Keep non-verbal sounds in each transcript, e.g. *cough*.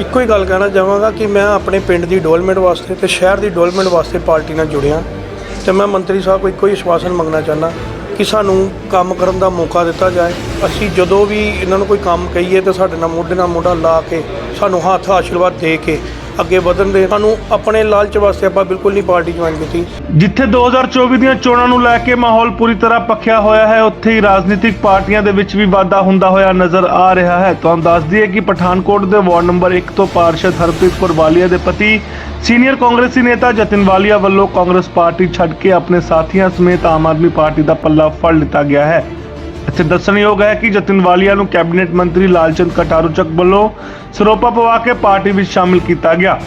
ਇੱਕੋ ਹੀ ਗੱਲ ਕਹਿਣਾ ਚਾਹਾਂਗਾ ਕਿ ਮੈਂ ਆਪਣੇ ਪਿੰਡ ਦੀ ਡਿਵੈਲਪਮੈਂਟ ਵਾਸਤੇ ਤੇ ਸ਼ਹਿਰ ਦੀ ਡਿਵੈਲਪਮੈਂਟ ਵਾਸਤੇ ਪਾਰਟੀ ਨਾਲ ਜੁੜਿਆ। ਤੇ ਮੈਂ ਮੰਤਰੀ ਸਾਹਿਬ ਕੋਲ ਇੱਕੋ ਹੀ ਆਸ਼ਵਾਸਨ ਮੰਗਣਾ ਚਾਹੁੰਦਾ ਕਿ ਸਾਨੂੰ ਕੰਮ ਕਰਨ ਦਾ ਮੌਕਾ ਦਿੱਤਾ ਜਾਏ। ਅਸੀਂ ਜਦੋਂ ਵੀ ਇਹਨਾਂ ਨੂੰ ਕੋਈ ਕੰਮ ਕਹੀਏ ਤਾਂ ਸਾਡੇ ਨਾਲ ਮੋਢੇ ਨਾਲ ਮੋਢਾ ਲਾ ਕੇ ਸਾਨੂੰ ਹੱਥ ਆਸ਼ੀਰਵਾਦ ਦੇ ਕੇ ਅੱਗੇ ਵਧਣ ਦੇ ਸਾਨੂੰ ਆਪਣੇ ਲਾਲਚ ਵਾਸਤੇ ਆਪਾਂ ਬਿਲਕੁਲ ਨਹੀਂ ਪਾਰਟੀ ਜੁਆਇਨ ਕੀਤੀ। ਜਿੱਥੇ 2024 ਦੀਆਂ ਚੋਣਾਂ ਨੂੰ ਲੈ ਕੇ ਮਾਹੌਲ ਪੂਰੀ ਤਰ੍ਹਾਂ ਪੱਖਿਆ ਹੋਇਆ ਹੈ, ਉੱਥੇ ਹੀ ਰਾਜਨੀਤਿਕ ਪਾਰਟੀਆਂ ਦੇ ਵਿੱਚ ਵੀ ਵਾਧਾ ਹੁੰਦਾ ਹੋਇਆ ਨਜ਼ਰ ਆ ਰਿਹਾ ਹੈ। ਤੁਹਾਨੂੰ ਦੱਸ ਦਈਏ ਕਿ ਪਠਾਨਕੋਟ ਦੇ ਵਾਰਡ ਨੰਬਰ 1 ਤੋਂ ਪਾਰਸ਼ਦ ਹਰਪ੍ਰੀਤ ਕੌਰ ਵਾਲੀਆ ਦੇ ਪਤੀ, ਸੀਨੀਅਰ ਕਾਂਗਰਸੀ ਨੇਤਾ ਜਤਿਨ ਵਾਲੀਆ ਵੱਲੋਂ ਕਾਂਗਰਸ ਪਾਰਟੀ ਛੱਡ ਕੇ ਆਪਣੇ ਸਾਥੀਆਂ ਸਮੇਤ ਆਮ ਆਦਮੀ ਪਾਰਟੀ ਦਾ ਪੱਲਾ ਫੜ ਲਿੱਤਾ ਗਿਆ ਹੈ। ਇੱਥੇ ਦੱਸਣਯੋਗ ਹੈ ਕਿ ਜਤਿਨ ਵਾਲੀਆ ਨੂੰ ਕੈਬਨਿਟ ਮੰਤਰੀ ਲਾਲਚੰਦ ਕਟਾਰੂਚਕ ਵੱਲੋਂ ਸਰੋਪਾ ਪਵਾ ਕੇ ਪਾਰਟੀ ਵਿੱਚ ਸ਼ਾਮਿਲ ਕੀਤਾ ਗਿਆ।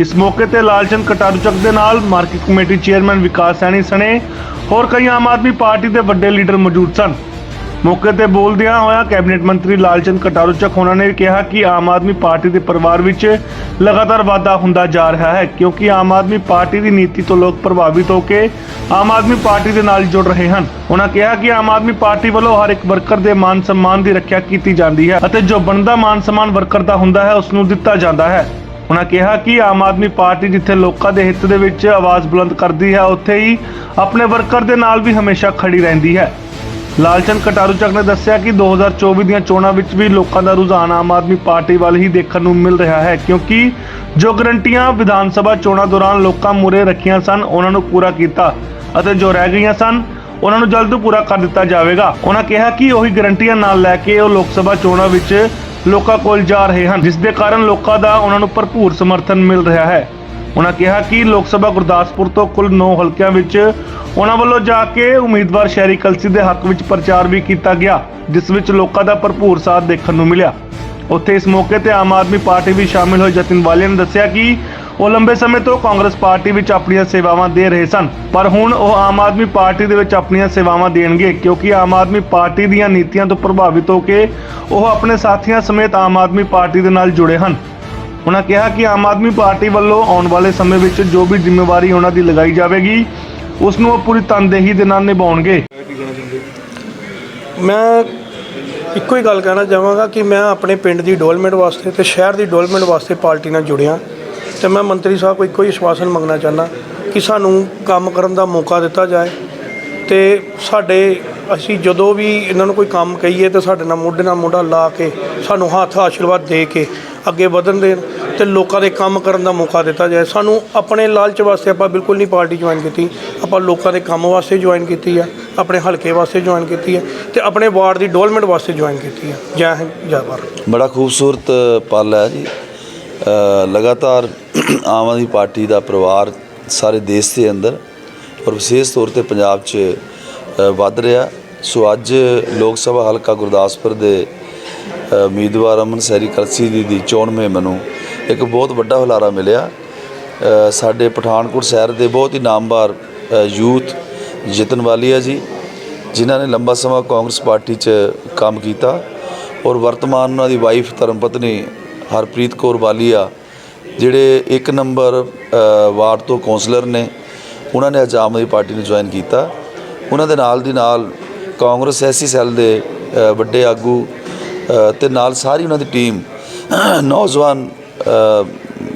ਇਸ ਮੌਕੇ ਤੇ ਲਾਲਚੰਦ ਕਟਾਰੂਚਕ ਦੇ ਨਾਲ market committee chairman Vikas Saini ਸਣੇ ਹੋਰ ਕਈ ਆਮ ਆਦਮੀ ਪਾਰਟੀ ਦੇ ਵੱਡੇ ਲੀਡਰ ਮੌਜੂਦ ਸਨ। ਮੌਕੇ ਤੇ ਬੋਲਦਿਆਂ ਹੋਇਆ ਕੈਬਨਿਟ ਮੰਤਰੀ ਲਾਲਚੰਦ ਕਟਾਰੂਚਕ ਉਹਨਾਂ ਨੇ ਕਿਹਾ ਕਿ ਆਮ ਆਦਮੀ ਪਾਰਟੀ ਦੇ ਪਰਿਵਾਰ ਵਿੱਚ ਲਗਾਤਾਰ ਵਾਧਾ ਹੁੰਦਾ ਜਾ ਰਿਹਾ ਹੈ, ਕਿਉਂਕਿ ਆਮ ਆਦਮੀ ਪਾਰਟੀ ਦੀ ਨੀਤੀ ਤੋਂ ਲੋਕ ਪ੍ਰਭਾਵਿਤ ਹੋ ਕੇ ਆਮ ਆਦਮੀ ਪਾਰਟੀ ਦੇ ਨਾਲ ਜੁੜ ਰਹੇ ਹਨ। ਉਹਨਾਂ ਕਿਹਾ ਕਿ ਆਮ ਆਦਮੀ ਪਾਰਟੀ ਵੱਲੋਂ ਹਰ ਇੱਕ ਵਰਕਰ ਦੇ ਮਾਨ ਸਨਮਾਨ ਦੀ ਰੱਖਿਆ ਕੀਤੀ ਜਾਂਦੀ ਹੈ ਅਤੇ ਜੋ ਬਣਦਾ ਮਾਨ ਸਨਮਾਨ ਵਰਕਰ ਦਾ ਹੁੰਦਾ ਹੈ ਉਸ ਨੂੰ ਦਿੱਤਾ ਜਾਂਦਾ ਹੈ। ਉਹਨਾਂ ਕਿਹਾ ਕਿ ਆਮ ਆਦਮੀ ਪਾਰਟੀ ਜਿੱਥੇ ਲੋਕਾਂ ਦੇ ਹਿੱਤ ਦੇ ਵਿੱਚ ਆਵਾਜ਼ ਬੁਲੰਦ ਕਰਦੀ ਹੈ, ਉੱਥੇ ਹੀ ਆਪਣੇ ਵਰਕਰ ਦੇ ਨਾਲ ਵੀ ਹਮੇਸ਼ਾ ਖੜੀ ਰਹਿੰਦੀ ਹੈ। ਲਾਲਚੰਦ ਕਟਾਰੂ ਚੱਕ ਨੇ ਦੱਸਿਆ ਕਿ 2024 ਦੀਆਂ ਚੋਣਾਂ ਵਿੱਚ ਵੀ ਲੋਕਾਂ ਦਾ ਰੁਝਾਨ ਆਮ ਆਦਮੀ ਪਾਰਟੀ ਵੱਲ ਹੀ ਦੇਖਣ ਨੂੰ ਮਿਲ ਰਿਹਾ ਹੈ, ਕਿਉਂਕਿ ਜੋ ਗਰੰਟੀਆਂ ਵਿਧਾਨ ਸਭਾ ਚੋਣਾਂ ਦੌਰਾਨ ਲੋਕਾਂ ਮੂਰੇ ਰੱਖੀਆਂ ਸਨ, ਉਹਨਾਂ ਨੂੰ ਪੂਰਾ ਕੀਤਾ ਅਤੇ ਜੋ ਰਹਿ ਗਈਆਂ ਸਨ, ਉਹਨਾਂ ਨੂੰ ਜਲਦ ਪੂਰਾ ਕਰ ਦਿੱਤਾ ਜਾਵੇਗਾ। ਉਹਨਾਂ ਕਿਹਾ ਕਿ ਉਹੀ ਗਰੰਟੀਆਂ ਨਾਲ ਲੈ ਕੇ ਉਹ ਲੋਕ ਸਭਾ ਚੋਣਾਂ ਵਿੱਚ ਲੋਕਾਂ ਕੋਲ ਜਾ ਰਹੇ ਹਨ, ਜਿਸ ਦੇ ਕਾਰਨ ਲੋਕਾਂ ਦਾ ਉਹਨਾਂ ਨੂੰ ਭਰਪੂਰ ਸਮਰਥਨ ਮਿਲ ਰਿਹਾ ਹੈ। ਉਹਨਾਂ ਕਿਹਾ ਕਿ ਲੋਕ ਸਭਾ ਗੁਰਦਾਸਪੁਰ ਤੋਂ ਕੁੱਲ 9 ਹਲਕਿਆਂ ਵਿੱਚ ਉਹਨਾਂ ਵੱਲੋਂ ਜਾ ਕੇ ਉਮੀਦਵਾਰ ਸ਼ਹਿਰੀ ਕਲਸੀ ਦੇ ਹੱਕ ਵਿੱਚ ਪ੍ਰਚਾਰ ਵੀ ਕੀਤਾ ਗਿਆ, ਜਿਸ ਵਿੱਚ ਲੋਕਾਂ ਦਾ ਭਰਪੂਰ ਸਾਥ ਦੇਖਣ ਨੂੰ ਮਿਲਿਆ। ਉੱਥੇ ਇਸ ਮੌਕੇ ਤੇ ਆਮ ਆਦਮੀ ਪਾਰਟੀ ਵੀ ਸ਼ਾਮਿਲ ਹੋਏ। ਜਤਿਨ ਵਾਲੀਆ ਨੇ ਦੱਸਿਆ ਕਿ ਉਹ ਲੰਬੇ ਸਮੇਂ ਤੋਂ ਕਾਂਗਰਸ ਪਾਰਟੀ ਵਿੱਚ ਆਪਣੀਆਂ ਸੇਵਾਵਾਂ ਦੇ ਰਹੇ ਸਨ, ਪਰ ਹੁਣ ਉਹ ਆਮ ਆਦਮੀ ਪਾਰਟੀ ਦੇ ਵਿੱਚ ਆਪਣੀਆਂ ਸੇਵਾਵਾਂ ਦੇਣਗੇ, ਕਿਉਂਕਿ ਆਮ ਆਦਮੀ ਪਾਰਟੀ ਦੀਆਂ ਨੀਤੀਆਂ ਤੋਂ ਪ੍ਰਭਾਵਿਤ ਹੋ ਕੇ ਉਹ ਆਪਣੇ ਸਾਥੀਆਂ ਸਮੇਤ ਆਮ ਆਦਮੀ ਪਾਰਟੀ ਦੇ ਨਾਲ ਜੁੜੇ ਹਨ। ਉਹਨਾਂ ਕਿਹਾ ਕਿ ਆਮ ਆਦਮੀ ਪਾਰਟੀ ਵੱਲੋਂ ਆਉਣ ਵਾਲੇ ਸਮੇਂ ਵਿੱਚ ਜੋ ਵੀ ਜ਼ਿੰਮੇਵਾਰੀ ਉਹਨਾਂ ਦੀ ਲਗਾਈ ਜਾਵੇਗੀ, ਉਸ ਨੂੰ ਉਹ ਪੂਰੀ ਤਨਦੇਹੀ ਦੇ ਨਾਲ ਨਿਭਾਉਣਗੇ। ਮੈਂ ਇੱਕੋ ਹੀ ਗੱਲ ਕਹਿਣਾ ਚਾਹਾਂਗਾ ਕਿ ਮੈਂ ਆਪਣੇ ਪਿੰਡ ਦੀ ਡਿਵੈਲਪਮੈਂਟ ਵਾਸਤੇ ਤੇ ਸ਼ਹਿਰ ਦੀ ਡਿਵੈਲਪਮੈਂਟ ਵਾਸਤੇ ਪਾਰਟੀ ਨਾਲ ਜੁੜਿਆ। ਤੇ ਮੈਂ ਮੰਤਰੀ ਸਾਹਿਬ ਕੋਲ ਇੱਕੋ ਹੀ ਆਸ਼ਵਾਸਨ ਮੰਗਣਾ ਚਾਹੁੰਦਾ ਕਿ ਸਾਨੂੰ ਕੰਮ ਕਰਨ ਦਾ ਮੌਕਾ ਦਿੱਤਾ ਜਾਏ ਤੇ ਸਾਡੇ ਅਸੀਂ ਜਦੋਂ ਵੀ ਇਹਨਾਂ ਨੂੰ ਕੋਈ ਕੰਮ ਕਹੀਏ ਤਾਂ ਸਾਡੇ ਨਾਲ ਮੋਢੇ ਨਾਲ ਮੋਢਾ ਲਾ ਕੇ ਸਾਨੂੰ ਹੱਥ ਆਸ਼ੀਰਵਾਦ ਦੇ ਕੇ ਅੱਗੇ ਵਧਣ ਦੇਣ ਤੇ ਲੋਕਾਂ ਦੇ ਕੰਮ ਕਰਨ ਦਾ ਮੌਕਾ ਦਿੱਤਾ ਜਾਏ। ਸਾਨੂੰ ਆਪਣੇ ਲਾਲਚ ਵਾਸਤੇ ਆਪਾਂ ਬਿਲਕੁਲ ਨਹੀਂ ਪਾਰਟੀ ਜੁਆਇਨ ਕੀਤੀ। ਆਪਾਂ ਲੋਕਾਂ ਦੇ ਕੰਮ ਵਾਸਤੇ ਜੁਆਇਨ ਕੀਤੀ ਆ, ਆਪਣੇ ਹਲਕੇ ਵਾਸਤੇ ਜੁਆਇਨ ਕੀਤੀ ਹੈ ਤੇ ਆਪਣੇ ਵਾਰਡ ਦੀ ਡਿਵੈਲਪਮੈਂਟ ਵਾਸਤੇ ਜੁਆਇਨ ਕੀਤੀ ਹੈ ਜੈ ਹਿੰਦ, ਜੈ ਭਾਰਤ। ਬੜਾ ਖੂਬਸੂਰਤ ਪਲ ਹੈ ਜੀ। ਲਗਾਤਾਰ *clears throat* ਆਮ ਆਦਮੀ ਪਾਰਟੀ ਦਾ ਪਰਿਵਾਰ ਸਾਰੇ ਦੇਸ਼ ਦੇ ਅੰਦਰ ਔਰ ਵਿਸ਼ੇਸ਼ ਤੌਰ ਤੇ ਪੰਜਾਬ 'ਚ ਵੱਧ ਰਿਹਾ। ਸੋ ਅੱਜ ਲੋਕ ਸਭਾ ਹਲਕਾ ਗੁਰਦਾਸਪੁਰ ਦੇ ਉਮੀਦਵਾਰ ਅਮਨ ਸੈਰੀ ਕਲਸੀ ਜੀ ਦੀ ਚੋਣ ਮੇ ਮੈਨੂੰ ਇੱਕ ਬਹੁਤ ਵੱਡਾ ਹੁਲਾਰਾ ਮਿਲਿਆ। ਸਾਡੇ ਪਠਾਨਕੋਟ ਸ਼ਹਿਰ ਦੇ ਬਹੁਤ ਹੀ ਨਾਮਵਾਰ ਯੂਥ ਜਿਤਨ ਵਾਲੀਆ ਜੀ, ਜਿਨ੍ਹਾਂ ਨੇ ਲੰਬਾ ਸਮਾਂ ਕਾਂਗਰਸ ਪਾਰਟੀ 'ਚ ਕੰਮ ਕੀਤਾ ਔਰ ਵਰਤਮਾਨ ਉਹਨਾਂ ਦੀ ਵਾਈਫ ਧਰਮ ਪਤਨੀ ਹਰਪ੍ਰੀਤ ਕੌਰ ਵਾਲੀਆ, ਜਿਹੜੇ ਇੱਕ ਨੰਬਰ ਵਾਰਡ ਤੋਂ ਕੌਂਸਲਰ ਨੇ, ਉਹਨਾਂ ਨੇ ਅੱਜ ਆਮ ਆਦਮੀ ਪਾਰਟੀ ਨੂੰ ਜੁਆਇਨ ਕੀਤਾ। ਉਹਨਾਂ ਦੇ ਨਾਲ ਦੀ ਨਾਲ ਕਾਂਗਰਸ ਐਸੀ ਸੈੱਲ ਦੇ ਵੱਡੇ ਆਗੂ ਅ, ਤੇ ਨਾਲ ਸਾਰੀ ਉਹਨਾਂ ਦੀ ਟੀਮ ਨੌਜਵਾਨ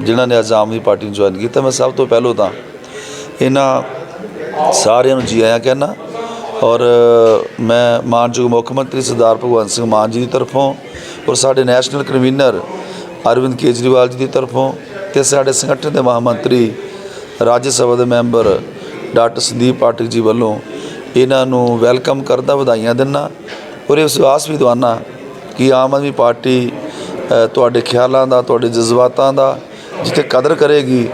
ਜਿਨ੍ਹਾਂ ਨੇ ਅੱਜ ਆਮ ਆਦਮੀ ਪਾਰਟੀ ਨੂੰ ਜੁਆਇਨ ਕੀਤਾ ਮੈਂ ਸਭ ਤੋਂ ਪਹਿਲਾਂ ਤਾਂ ਇਹਨਾਂ ਸਾਰਿਆਂ ਨੂੰ ਜੀ ਆਇਆਂ ਕਹਿਣਾ ਔਰ ਮੈਂ ਮਾਨਯੋਗ ਮੁੱਖ ਮੰਤਰੀ ਸਰਦਾਰ ਭਗਵੰਤ ਸਿੰਘ ਮਾਨ ਜੀ ਦੀ ਤਰਫੋਂ ਔਰ ਸਾਡੇ ਨੈਸ਼ਨਲ ਕਨਵੀਨਰ ਅਰਵਿੰਦ ਕੇਜਰੀਵਾਲ ਜੀ ਦੀ ਤਰਫੋਂ ਤੇ ਸਾਡੇ ਸੰਗਠਨ ਦੇ ਮਹਾਮੰਤਰੀ ਰਾਜ ਸਭਾ ਦੇ ਮੈਂਬਰ ਡਾਕਟਰ ਸੰਦੀਪ ਪਾਠਕ ਜੀ ਵੱਲੋਂ ਇਹਨਾਂ ਨੂੰ ਵੈਲਕਮ ਕਰਦਾ, ਵਧਾਈਆਂ ਦਿੰਦਾ ਔਰ ਇਹ ਵਿਸ਼ਵਾਸ ਵੀ ਦਵਾਨਾ ਕਿ ਆਮ ਆਦਮੀ ਪਾਰਟੀ ਤੁਹਾਡੇ ਖਿਆਲਾਂ ਦਾ, ਤੁਹਾਡੇ ਜਜ਼ਬਾਤਾਂ ਦਾ ਜਿੱਥੇ ਕਦਰ ਕਰੇਗੀ,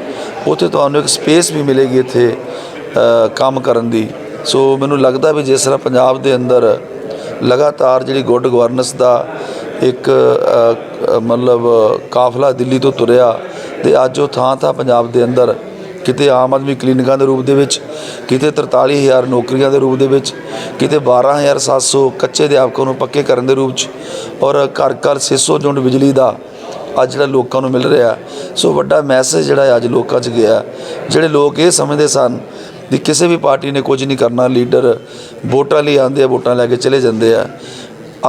ਉੱਥੇ ਤੁਹਾਨੂੰ ਇੱਕ ਸਪੇਸ ਵੀ ਮਿਲੇਗੀ ਇੱਥੇ ਕੰਮ ਕਰਨ ਦੀ। ਸੋ ਮੈਨੂੰ ਲੱਗਦਾ ਵੀ ਜਿਸ ਤਰ੍ਹਾਂ ਪੰਜਾਬ ਦੇ ਅੰਦਰ ਲਗਾਤਾਰ ਜਿਹੜੀ ਗੁੱਡ ਗਵਰਨੈਂਸ ਦਾ ਇੱਕ ਮਤਲਬ ਕਾਫਲਾ ਦਿੱਲੀ ਤੋਂ ਤੁਰਿਆ, ਤੇ ਅੱਜ ਉਹ ਥਾਂ ਥਾਂ ਪੰਜਾਬ ਦੇ ਅੰਦਰ ਕਿਤੇ ਆਮ ਆਦਮੀ ਕਲੀਨਿਕਾਂ ਦੇ ਰੂਪ ਦੇ ਵਿੱਚ, ਕਿਤੇ 43000 ਨੌਕਰੀਆਂ ਦੇ ਰੂਪ ਦੇ ਵਿੱਚ, ਕਿਤੇ 12700 ਕੱਚੇ ਅਧਿਆਪਕਾਂ ਨੂੰ ਪੱਕੇ ਕਰਨ ਦੇ ਰੂਪ 'ਚ ਔਰ ਘਰ ਘਰ 600 ਯੂਨਿਟ ਬਿਜਲੀ ਦਾ ਅੱਜ ਜਿਹੜਾ ਲੋਕਾਂ ਨੂੰ ਮਿਲ ਰਿਹਾ ਸੋ ਵੱਡਾ ਮੈਸੇਜ ਜਿਹੜਾ ਅੱਜ ਲੋਕਾਂ 'ਚ ਗਿਆ ਜਿਹੜੇ ਲੋਕ ਇਹ ਸਮਝਦੇ ਸਨ ਵੀ ਕਿਸੇ ਵੀ ਪਾਰਟੀ ਨੇ ਕੁਝ ਨਹੀਂ ਕਰਨਾ, ਲੀਡਰ ਵੋਟਾਂ ਲਈ ਆਉਂਦੇ ਆ, ਵੋਟਾਂ ਲੈ ਕੇ ਚਲੇ ਜਾਂਦੇ ਆ।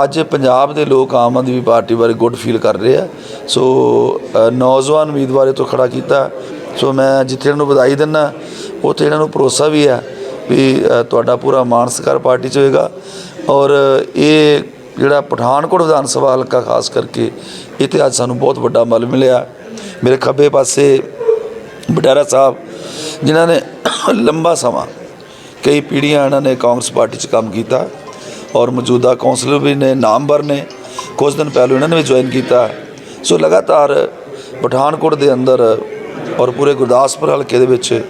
ਅੱਜ ਪੰਜਾਬ ਦੇ ਲੋਕ ਆਮ ਆਦਮੀ ਪਾਰਟੀ ਬਾਰੇ ਗੁੱਡ ਫੀਲ ਕਰ ਰਹੇ ਆ। ਸੋ ਨੌਜਵਾਨ ਉਮੀਦਵਾਰ ਤੋਂ ਖੜਾ ਕੀਤਾ। ਸੋ ਮੈਂ ਜਿੱਥੇ ਇਹਨਾਂ ਨੂੰ ਵਧਾਈ ਦਿੰਦਾ ਉੱਥੇ ਇਹਨਾਂ ਨੂੰ ਭਰੋਸਾ ਵੀ ਹੈ ਵੀ ਤੁਹਾਡਾ ਪੂਰਾ ਮਾਣ ਸਤਿਕਾਰ ਪਾਰਟੀ 'ਚ ਹੋਏਗਾ। ਔਰ ਇਹ ਜਿਹੜਾ ਪਠਾਨਕੋਟ ਵਿਧਾਨ ਸਭਾ ਹਲਕਾ ਖਾਸ ਕਰਕੇ, ਇੱਥੇ ਅੱਜ ਸਾਨੂੰ ਬਹੁਤ ਵੱਡਾ ਮਲ ਮਿਲਿਆ। ਮੇਰੇ ਖੱਬੇ ਪਾਸੇ ਬਡਾਰਾ ਸਾਹਿਬ, ਜਿਨ੍ਹਾਂ ਨੇ ਲੰਬਾ ਸਮਾਂ ਕਈ ਪੀੜ੍ਹੀਆਂ ਇਹਨਾਂ ਨੇ ਕਾਂਗਰਸ ਪਾਰਟੀ 'ਚ ਕੰਮ ਕੀਤਾ। ਔਰ ਮੌਜੂਦਾ ਕੌਂਸਲਰ ਵੀ ਨੇ, ਨਾਮਵਰ ਨੇ, ਕੁਝ ਦਿਨ ਪਹਿਲਾਂ ਇਹਨਾਂ ਨੇ ਵੀ ਜੁਆਇਨ ਕੀਤਾ। ਸੋ ਲਗਾਤਾਰ ਪਠਾਨਕੋਟ ਦੇ ਅੰਦਰ ਔਰ ਪੂਰੇ ਗੁਰਦਾਸਪੁਰ ਹਲਕੇ ਦੇ ਵਿੱਚ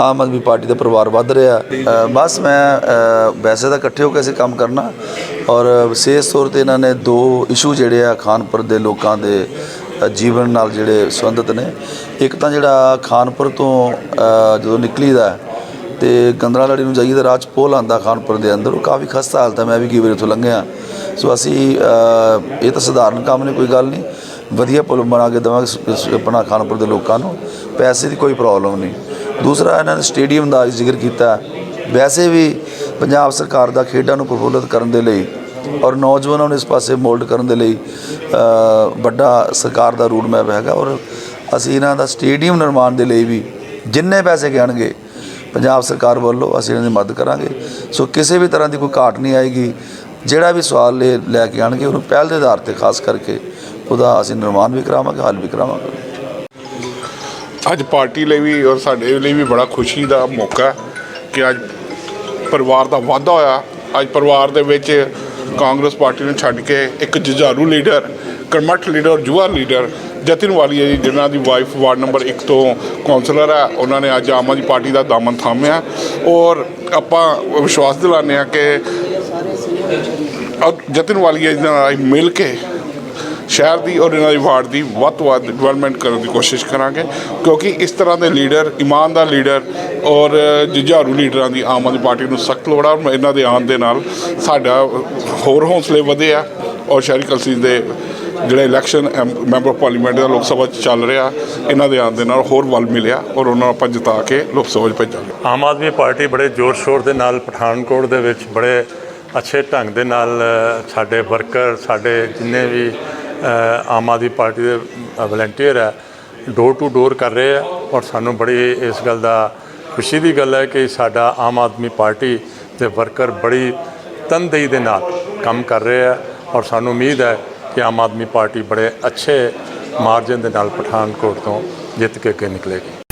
ਆਮ ਆਦਮੀ ਪਾਰਟੀ ਦਾ ਪਰਿਵਾਰ ਵੱਧ ਰਿਹਾ। ਬਸ ਮੈਂ ਵੈਸੇ ਤਾਂ ਇਕੱਠੇ ਹੋ ਕੇ ਅਸੀਂ ਕੰਮ ਕਰਨਾ। ਔਰ ਵਿਸ਼ੇਸ਼ ਤੌਰ ਤੇ ਇਹਨਾਂ ਨੇ ਦੋ ਇਸ਼ੂ ਜਿਹੜੇ ਆ ਖਾਨਪੁਰ ਦੇ ਲੋਕਾਂ ਦੇ ਜੀਵਨ ਨਾਲ ਜਿਹੜੇ ਸੰਬੰਧਿਤ ਨੇ। ਇੱਕ ਤਾਂ ਜਿਹੜਾ ਖਾਨਪੁਰ ਤੋਂ ਜਦੋਂ ਨਿਕਲੀਦਾ ਹੈ ਤੇ ਗੰਦਰਾ ਲੜੀ ਨੂੰ ਜਾਈਏ ਤਾਂ ਰਾਹ 'ਚ ਪੁਲ ਆਉਂਦਾ ਖਾਨਪੁਰ ਦੇ ਅੰਦਰ, ਉਹ ਕਾਫੀ ਖਸਤਾ ਹਾਲਤ ਹੈ, ਮੈਂ ਵੀ ਕਈ ਵਾਰ ਉੱਥੋਂ ਲੰਘਿਆ। ਸੋ ਅਸੀਂ ਇਹ ਤਾਂ ਸਧਾਰਨ ਕੰਮ ਨਹੀਂ ਕੋਈ ਗੱਲ ਨਹੀਂ। ਵਧੀਆ ਪੁਲ ਬਣਾ ਕੇ ਦੇਵਾਂਗੇ ਆਪਣਾ ਖਾਨਪੁਰ ਦੇ ਲੋਕਾਂ ਨੂੰ, ਪੈਸੇ ਦੀ ਕੋਈ ਪ੍ਰੋਬਲਮ ਨਹੀਂ। ਦੂਸਰਾ ਇਹਨਾਂ ਨੇ ਸਟੇਡੀਅਮ ਦਾ ਜ਼ਿਕਰ ਕੀਤਾ। ਵੈਸੇ ਵੀ ਪੰਜਾਬ ਸਰਕਾਰ ਦਾ ਖੇਡਾਂ ਨੂੰ ਪ੍ਰਫੁੱਲਤ ਕਰਨ ਦੇ ਲਈ ਔਰ ਨੌਜਵਾਨਾਂ ਨੂੰ ਇਸ ਪਾਸੇ ਮੋਲਡ ਕਰਨ ਦੇ ਲਈ ਵੱਡਾ ਸਰਕਾਰ ਦਾ ਰੂਟ ਮੈਪ ਹੈਗਾ ਔਰ ਅਸੀਂ ਇਹਨਾਂ ਦਾ ਸਟੇਡੀਅਮ ਨਿਰਮਾਣ ਦੇ ਲਈ ਵੀ ਜਿੰਨੇ ਪੈਸੇ ਕਹਿਣਗੇ ਪੰਜਾਬ ਸਰਕਾਰ ਵੱਲੋਂ ਅਸੀਂ ਇਹਨਾਂ ਦੀ ਮਦਦ ਕਰਾਂਗੇ। ਸੋ ਕਿਸੇ ਵੀ ਤਰ੍ਹਾਂ ਦੀ ਕੋਈ ਘਾਟ ਨਹੀਂ ਆਏਗੀ। ਜਿਹੜਾ ਵੀ ਸਵਾਲ ਲੈ ਲੈ ਕੇ ਆਣਗੇ ਉਹਨੂੰ ਪਹਿਲ ਦੇ ਆਧਾਰ ਤੇ ਖਾਸ ਕਰਕੇ ਉਹਦਾ ਅਸੀਂ ਨਿਰਮਾਣ ਵੀ ਕਰਾਵਾਂਗੇ, ਹੱਲ ਵੀ ਕਰਾਵਾਂਗੇ। ਅੱਜ ਪਾਰਟੀ ਲਈ ਵੀ ਔਰ ਸਾਡੇ ਲਈ ਵੀ ਬੜਾ ਖੁਸ਼ੀ ਦਾ ਮੌਕਾ ਹੈ ਕਿ ਅੱਜ ਪਰਿਵਾਰ ਦਾ ਵਾਧਾ ਹੋਇਆ। ਅੱਜ ਪਰਿਵਾਰ ਦੇ ਵਿੱਚ ਕਾਂਗਰਸ ਪਾਰਟੀ ਨੂੰ ਛੱਡ ਕੇ ਇੱਕ ਜੁਝਾਰੂ ਲੀਡਰ, ਕਰਮਠ ਲੀਡਰ ਯੁਵਾ ਲੀਡਰ ਜਤਿਨ ਵਾਲੀਆ ਜੀ, ਜਿਨ੍ਹਾਂ ਦੀ ਵਾਈਫ ਵਾਰਡ ਨੰਬਰ 1 ਤੋਂ ਕਾਉਂਸਲਰ ਹੈ, ਉਹਨਾਂ ਨੇ ਅੱਜ ਆਮ ਆਦਮੀ ਪਾਰਟੀ ਦਾ ਦਾਮਨ ਥਾਮਿਆ। ਔਰ ਆਪਾਂ ਵਿਸ਼ਵਾਸ ਦਿਲਾਉਂਦੇ ਹਾਂ ਕਿ ਜਤਿਨ ਵਾਲੀਆ ਜੀ ਨਾਲ ਮਿਲ ਕੇ ਸ਼ਹਿਰ ਦੀ ਔਰ ਇਹਨਾਂ ਦੀ ਵਾਰਡ ਦੀ ਵੱਧ ਤੋਂ ਵੱਧ ਡਿਵੈਲਪਮੈਂਟ ਕਰਨ ਦੀ ਕੋਸ਼ਿਸ਼ ਕਰਾਂਗੇ, ਕਿਉਂਕਿ ਇਸ ਤਰ੍ਹਾਂ ਦੇ ਲੀਡਰ ਇਮਾਨਦਾਰ ਲੀਡਰ ਔਰ ਜੁਝਾਰੂ ਲੀਡਰਾਂ ਦੀ ਆਮ ਆਦਮੀ ਪਾਰਟੀ ਨੂੰ ਸਖਤ ਲੋੜ ਆ ਔਰ ਇਹਨਾਂ ਦੇ ਆਉਣ ਦੇ ਨਾਲ ਸਾਡਾ ਹੋਰ ਹੌਸਲੇ ਵਧੇ ਆ ਔਰ ਸ਼ਹਿਰੀ ਕਲਸੀ ਦੇ ਜਿਹੜੇ ਇਲੈਕਸ਼ਨ ਮੈਂਬਰ ਆਫ ਪਾਰਲੀਮੈਂਟ ਦਾ ਲੋਕ ਸਭਾ 'ਚ ਚੱਲ ਰਿਹਾ, ਇਹਨਾਂ ਦੇ ਆਉਣ ਦੇ ਨਾਲ ਹੋਰ ਵੱਲ ਮਿਲਿਆ ਔਰ ਉਹਨਾਂ ਨੂੰ ਆਪਾਂ ਜਿਤਾ ਕੇ ਲੋਕ ਸਭਾ 'ਚ ਭੇਜਾਂਗੇ। ਆਮ ਆਦਮੀ ਪਾਰਟੀ ਬੜੇ ਜ਼ੋਰ ਸ਼ੋਰ ਦੇ ਨਾਲ ਪਠਾਨਕੋਟ ਦੇ ਵਿੱਚ ਬੜੇ ਅੱਛੇ ਢੰਗ ਦੇ ਨਾਲ ਸਾਡੇ ਵਰਕਰ, ਸਾਡੇ ਜਿੰਨੇ ਵੀ ਆਮ ਆਦਮੀ ਪਾਰਟੀ ਦੇ ਵਲੰਟੀਅਰ ਹੈ ਡੋਰ ਟੂ ਡੋਰ ਕਰ ਰਹੇ ਆ ਔਰ ਸਾਨੂੰ ਬੜੀ ਇਸ ਗੱਲ ਦਾ ਖੁਸ਼ੀ ਦੀ ਗੱਲ ਹੈ ਕਿ ਸਾਡਾ ਆਮ ਆਦਮੀ ਪਾਰਟੀ ਦੇ ਵਰਕਰ ਬੜੀ ਤਨਦੇਹੀ ਦੇ ਨਾਲ ਕੰਮ ਕਰ ਰਹੇ ਆ ਔਰ ਸਾਨੂੰ ਉਮੀਦ ਹੈ ਕਿ ਆਮ ਆਦਮੀ ਪਾਰਟੀ ਬੜੇ ਅੱਛੇ ਮਾਰਜਨ ਦੇ ਨਾਲ ਪਠਾਨਕੋਟ ਤੋਂ ਜਿੱਤ ਕੇ ਅੱਗੇ ਨਿਕਲੇਗੀ।